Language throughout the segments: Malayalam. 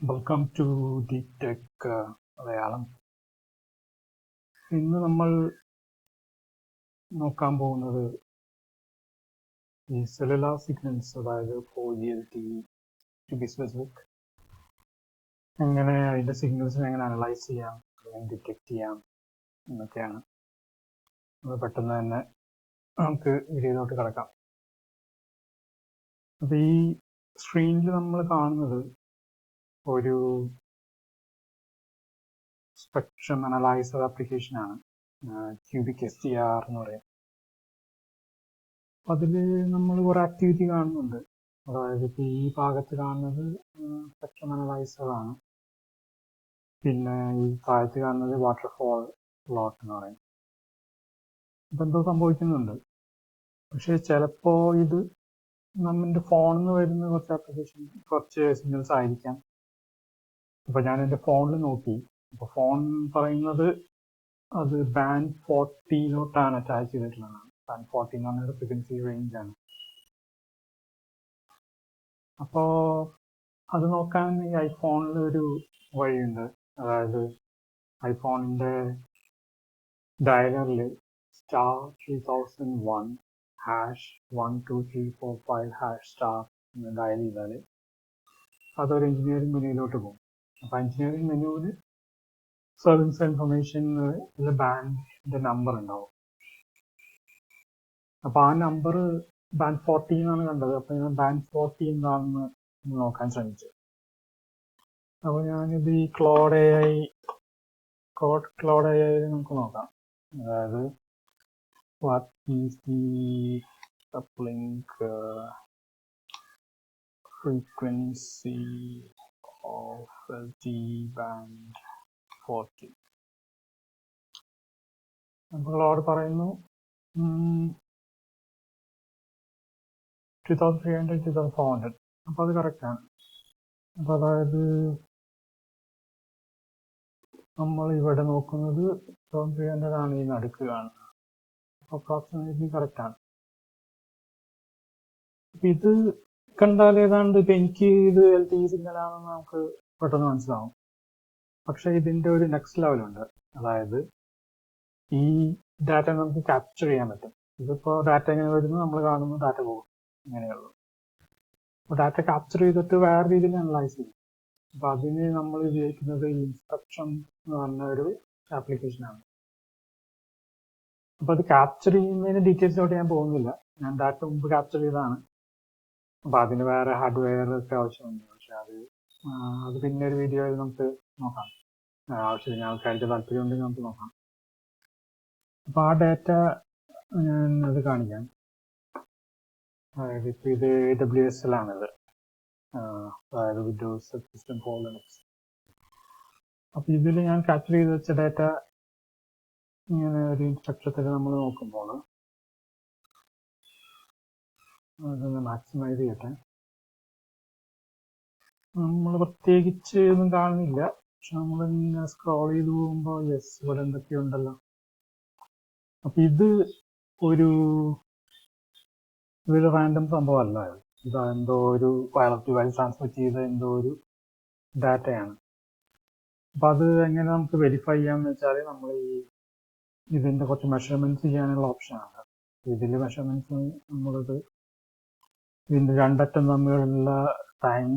Welcome to the tech Malayalam ഇന്ന് നമ്മൾ നോക്കാൻ പോകുന്നത് ഈ സെല്ലുലാർ സിഗ്നൽസ് അതായത് four G L T to be specific എങ്ങനെ അതിന്റെ സിഗ്നൽസിനെ എങ്ങനെ അനലൈസ് ചെയ്യാം എങ്ങനെ ഡിറ്റക്റ്റ് ചെയ്യാം എന്നൊക്കെയാണ്. അത് പെട്ടെന്ന് തന്നെ നമുക്ക് വീഡിയോയിലോട്ട് കിടക്കാം. അപ്പോൾ ഈ സ്ക്രീനിൽ നമ്മൾ കാണുന്നത് ഒരു സ്പെക്ട്രം അനലൈസർ ആപ്ലിക്കേഷൻ ആണ്. ക്യൂബിക് എസ് ടി ആർ എന്ന് പറയും. അപ്പം അതിൽ നമ്മൾ കുറേ ആക്ടിവിറ്റി കാണുന്നുണ്ട്. അതായത് ഇപ്പോൾ ഈ ഭാഗത്ത് കാണുന്നത് സ്പെക്ട്രം അനലൈസർ ആണ്. പിന്നെ ഈ താഴത്ത് കാണുന്നത് വാട്ടർഫോൾ പ്ലോട്ട് എന്ന് പറയും. ഇപ്പം എന്തോ സംഭവിക്കുന്നുണ്ട്. പക്ഷേ ചിലപ്പോൾ ഇത് നമ്മുടെ ഫോണിൽ നിന്ന് വരുന്ന കുറച്ച് ആപ്ലിക്കേഷൻ കുറച്ച് സിഗ്നൽസ് ആയിരിക്കാം. അപ്പോൾ ഞാൻ എന്റെ ഫോണിൽ നോക്കി. അപ്പോൾ ഫോൺ പറയുന്നത് അത് ബാൻഡ് ഫോർട്ടീനോട്ടാണ് അറ്റാച്ച് ചെയ്തിട്ടുള്ളതാണ്. ബാൻഡ് ഫോർട്ടീൻ എന്ന് പറഞ്ഞൊരു ഫ്രീക്വൻസി റേഞ്ച് ആണ്. അപ്പോൾ അത് നോക്കാൻ ഈ ഐഫോണിൽ ഒരു വഴിയുണ്ട്. അതായത് ഐഫോണിന്റെ ഡയലറിൽ star three thousand one hash one two three four five hash star എന്ന് ഡയൽ ചെയ്താൽ അതൊരു എഞ്ചിനീയറിംഗ് മെനുവിലോട്ട് പോകും. അപ്പോൾ എഞ്ചിനീയറിംഗ് മെനുവിൽ സർവീസ് ഇൻഫർമേഷൻ ബാൻഡിന്റെ നമ്പർ ഉണ്ടാവും. അപ്പൊ ആ നമ്പർ ബാൻഡ് ഫോർട്ടീൻ ആണ് കണ്ടത്. അപ്പൊ ഞാൻ ബാൻഡ് ഫോർട്ടി എന്താണെന്ന് നോക്കാൻ ശ്രമിച്ചു. അപ്പോൾ ഞാനിത് ഈ Claude A I Claude Claude A I നമുക്ക് നോക്കാം. അതായത് what is the uh, LTE band 40 നമ്മളോട് പറയുന്നു two thousand three hundred two thousand four hundred അപ്പോൾ അത് കറക്റ്റാണ് അപ്പോൾ അതായത് നമ്മൾ ഇവിടെ നോക്കുന്നത് തൗസൻഡ് ത്രീ ഹൺഡ്രഡ് ആണ് ഈ നടുക്ക് കാണുന്നത്. അപ്രോക്സിമേറ്റ്ലി കറക്റ്റ് ആണ്. അപ്പം ഇത് കണ്ടാൽ ഏതാണ്ട് ഇപ്പം എനിക്ക് ഇത് എൽ ടി ആണെന്ന് നമുക്ക് പെട്ടെന്ന് മനസ്സിലാവും. പക്ഷെ ഇതിന്റെ ഒരു നെക്സ്റ്റ് ലെവലുണ്ട് അതായത് ഈ ഡാറ്റ നമുക്ക് ക്യാപ്ചർ ചെയ്യാൻ പറ്റും. ഇതിപ്പോൾ ഡാറ്റ എങ്ങനെ വരുന്നു നമ്മൾ കാണുന്നു ഡാറ്റ പോകും. ഇങ്ങനെയുള്ളു അപ്പോൾ ഡാറ്റ ക്യാപ്ചർ ചെയ്തിട്ട് വേറെ രീതിയിൽ അനലൈസ് ചെയ്യും. അപ്പോൾ അതിന് നമ്മൾ ഉപയോഗിക്കുന്നത് ഇൻസ്ട്രക്ഷൻ എന്ന് പറഞ്ഞ ഒരു ആപ്ലിക്കേഷനാണ് അപ്പോൾ അത് ക്യാപ്ചർ ചെയ്യുന്നതിന് ഡീറ്റെയിൽസിലോട്ട് ഞാൻ പോകുന്നില്ല. ഞാൻ ഡാറ്റ മുമ്പ് ക്യാപ്ചർ ചെയ്തതാണ്. അപ്പോൾ അതിന് വേറെ ഹാർഡ്വെയർ ഒക്കെ ആവശ്യമുണ്ട്. പക്ഷെ അത് അത് പിന്നെ ഒരു വീഡിയോയിൽ നമുക്ക് നോക്കാം. ആവശ്യത്തിന് ആൾക്കാർക്ക് താല്പര്യം ഉണ്ടെങ്കിൽ നമുക്ക് നോക്കാം. അപ്പോൾ ആ ഡാറ്റ ഞാൻ അത് കാണിക്കാം. അതായത് ഇപ്പോൾ ഇത് എ ഡബ്ല്യു എസ് എല്ലാണിത് അതായത് വിൻഡോസ് സിസ്റ്റം ഫോർ ലിനക്സ് അപ്പോൾ ഇതിൽ ഞാൻ ക്യാപ്ചർ ചെയ്ത് വെച്ച ഡാറ്റ ഇങ്ങനെ ഒരു ഇൻസ്ട്രക്ഷത്തിൽ നമ്മൾ നോക്കുമ്പോൾ അതൊന്ന് മാക്സിമൈസ് ചെയ്യട്ടെ. നമ്മൾ പ്രത്യേകിച്ച് ഒന്നും കാണുന്നില്ല. പക്ഷെ നമ്മൾ ഇങ്ങനെ സ്ക്രോൾ ചെയ്ത് പോകുമ്പോൾ യെസ് ഇവിടെ എന്തൊക്കെയുണ്ടല്ലോ. അപ്പൊ ഇത് ഒരു ഇതൊരു റാൻഡം സംഭവമല്ല. ഇത് എന്തോ ഒരു വയർലെസ് വയർ ട്രാൻസ്ഫർ ചെയ്ത എന്തോ ഒരു ഡാറ്റയാണ് അപ്പൊ അത് എങ്ങനെ നമുക്ക് വെരിഫൈ ചെയ്യാമെന്ന് വെച്ചാൽ നമ്മൾ ഈ ഇതിന്റെ കുറച്ച് മെഷർമെന്റ്സ് ചെയ്യാനുള്ള ഓപ്ഷനാണ് ഇതിൽ മെഷർമെന്റ്സ് നമ്മളത് ഇതിന്റെ രണ്ടറ്റം തമ്മിലുള്ള ടൈം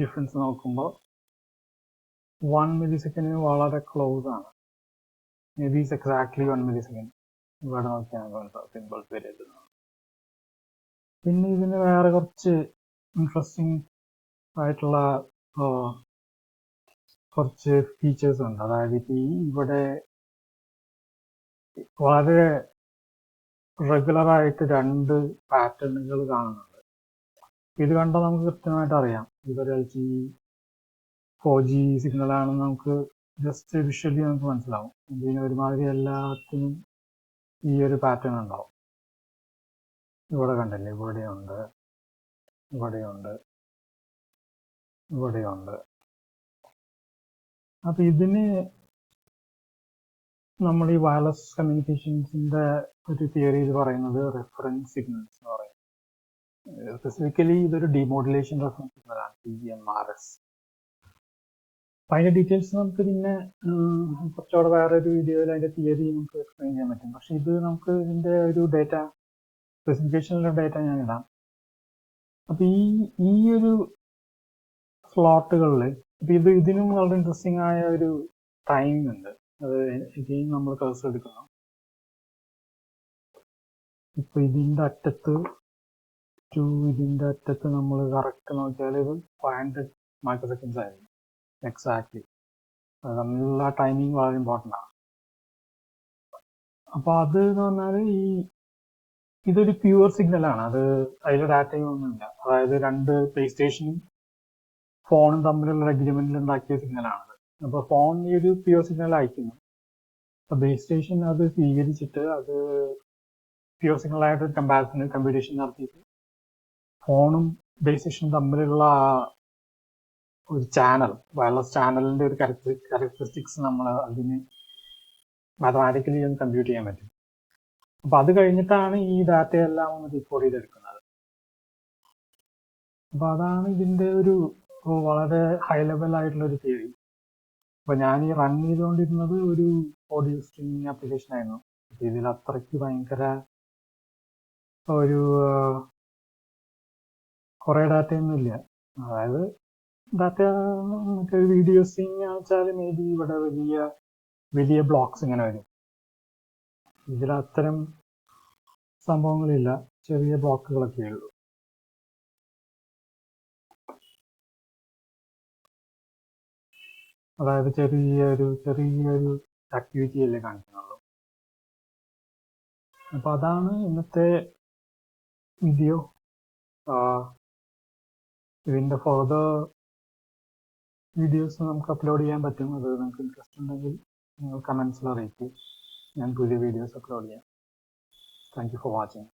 ഡിഫറൻസ് നോക്കുമ്പോൾ വൺ മില്ലി സെക്കൻഡിന് വളരെ ക്ലോസ് ആണ്. Maybe exactly one millisecond ഇവിടെ നോക്കിയാൽ സിമ്പിൾ പീരീഡ് പിന്നെ ഇതിന് വേറെ കുറച്ച് ഇൻട്രസ്റ്റിംഗ് ആയിട്ടുള്ള കുറച്ച് ഫീച്ചേഴ്സ് ഉണ്ട്. അതായത് ഇപ്പം ഈ ഇവിടെ വളരെ റെഗുലറായിട്ട് രണ്ട് പാറ്റേണുകൾ കാണുന്നുണ്ട്. ഇത് കണ്ടാൽ നമുക്ക് കൃത്യമായിട്ട് അറിയാം. ഇതൊരു എൽ ഈ ഫോർ ജി സിഗ്നൽ ആണെന്ന് നമുക്ക് ജസ്റ്റ് വിഷ്വലി നമുക്ക് മനസ്സിലാവും. ഇതിന് ഒരുമാതിരി എല്ലാത്തിനും ഈ ഒരു പാറ്റേൺ ഉണ്ടാവും. ഇവിടെ കണ്ടില്ലേ? ഇവിടെയുണ്ട്. ഇവിടെയുണ്ട്. ഇവിടെയുണ്ട്. അപ്പൊ ഇതിന് നമ്മൾ ഈ വയർലെസ് കമ്മ്യൂണിക്കേഷൻസിന്റെ ഒരു തിയറിയിൽ പറയുന്നത് റെഫറൻസ് സിഗ്നൽസ് സ്പെസിഫിക്കലി ഇതൊരു ഡിമോഡുലേഷൻ റെഫറൻസ് എന്നതാണ് T G M R S അപ്പം ഡീറ്റെയിൽസ് നമുക്ക് പിന്നെ കുറച്ചുകൂടെ വേറൊരു വീഡിയോയിൽ അതിന്റെ തിയറി നമുക്ക് എക്സ്പ്ലെയിൻ ചെയ്യാൻ പറ്റും. പക്ഷെ ഇത് നമുക്ക് ഇതിന്റെ ഒരു ഡേറ്റ സ്പെസിഫിക്കേഷനിലെ ഡേറ്റ ഞാൻ ഇടാം. അപ്പം ഈ ഈ ഒരു സ്ലോട്ടുകളിൽ അപ്പൊ ഇത് ഇതിനും വളരെ ഇൻട്രസ്റ്റിംഗ് ആയ ഒരു ടൈം ഉണ്ട്. അത് ഇനിയും നമ്മൾ കേസ് എടുക്കണം. ഇപ്പൊ ഇതിന്റെ അറ്റത്ത് ടു ഇതിന്റെ അറ്റത്ത് നമ്മൾ കറക്റ്റ് നോക്കിയാൽ ഇത് ഫൈവ് ഹൺഡ്രഡ് മൈക്രോ സെക്കൻഡ്സ് ആയിരുന്നു എക്സാക്ട്ലി നല്ല ടൈമിങ് വളരെ ഇമ്പോർട്ടന്റ് ആണ്. അപ്പോൾ അത് എന്ന് പറഞ്ഞാൽ ഈ ഇതൊരു പ്യുവർ സിഗ്നലാണ് അത് അതിൽ ഡാറ്റയും ഒന്നുമില്ല. അതായത് രണ്ട് പ്ലേ സ്റ്റേഷനും ഫോണും തമ്മിലുള്ള അഗ്രിമെന്റിൽ ഉണ്ടാക്കിയ സിഗ്നലാണത് അപ്പോൾ ഫോൺ ഈ ഒരു പ്യുവർ സിഗ്നൽ അയക്കുന്നു. അപ്പോൾ ബേസ് സ്റ്റേഷൻ അത് സ്വീകരിച്ചിട്ട് അത് പ്യുവർ സിഗ്നൽ ആയിട്ട് ഒരു കമ്പാരിസൺ കമ്പ്യൂട്ടേഷൻ നടത്തിയിട്ട് ഫോണും ബേസ് സ്റ്റേഷനും തമ്മിലുള്ള ഒരു ചാനൽ വയർലെസ് ചാനലിന്റെ ഒരു കാരക്ടറിസ്റ്റിക്സ് നമ്മൾ അതിന് മാത്തമാറ്റിക്കലി ഒന്ന് കമ്പ്യൂട്ട് ചെയ്യാൻ പറ്റും. അപ്പൊ അത് കഴിഞ്ഞിട്ടാണ് ഈ ഡാറ്റയെല്ലാം ഒന്ന് റെക്കോർഡ് ചെയ്തെടുക്കുന്നത്. അപ്പൊ അതാണ് ഇതിന്റെ ഒരു വളരെ ഹൈ ലെവൽ ആയിട്ടുള്ള ഒരു തിയറി അപ്പൊ ഞാൻ ഈ റൺ ചെയ്തുകൊണ്ടിരുന്നത് ഒരു ഓഡിയോ സ്ട്രീമിങ് ആപ്ലിക്കേഷൻ ആയിരുന്നു. ഇതിൽ അത്രയ്ക്ക് ഭയങ്കര ഒരു കുറെ ഡാറ്റയൊന്നും ഇല്ല അതായത് ഡാറ്റ മറ്റേ വീഡിയോ സ്ട്രീമിംഗ് വെച്ചാൽ മേ ബി ഇവിടെ വലിയ വലിയ ബ്ലോക്സ് ഇങ്ങനെ വരും. ഇതിൽ അത്തരം സംഭവങ്ങളില്ല. ചെറിയ ബ്ലോക്കുകളൊക്കെ ഉള്ളൂ. അതായത് ചെറിയൊരു ചെറിയൊരു ആക്ടിവിറ്റി അല്ലേ കാണിക്കുന്നുള്ളൂ. അപ്പൊ അതാണ് ഇന്നത്തെ വീഡിയോ ഇതിന്റെ ഫർദർ വീഡിയോസ് നമുക്ക് അപ്ലോഡ് ചെയ്യാൻ പറ്റും. അത് നിങ്ങൾക്ക് ഇൻട്രസ്റ്റ് ഉണ്ടെങ്കിൽ നിങ്ങൾ കമൻസിൽ അറിയിക്കും. ഞാൻ പുതിയ വീഡിയോസ് അപ്ലോഡ് ചെയ്യാം. Thank you for watching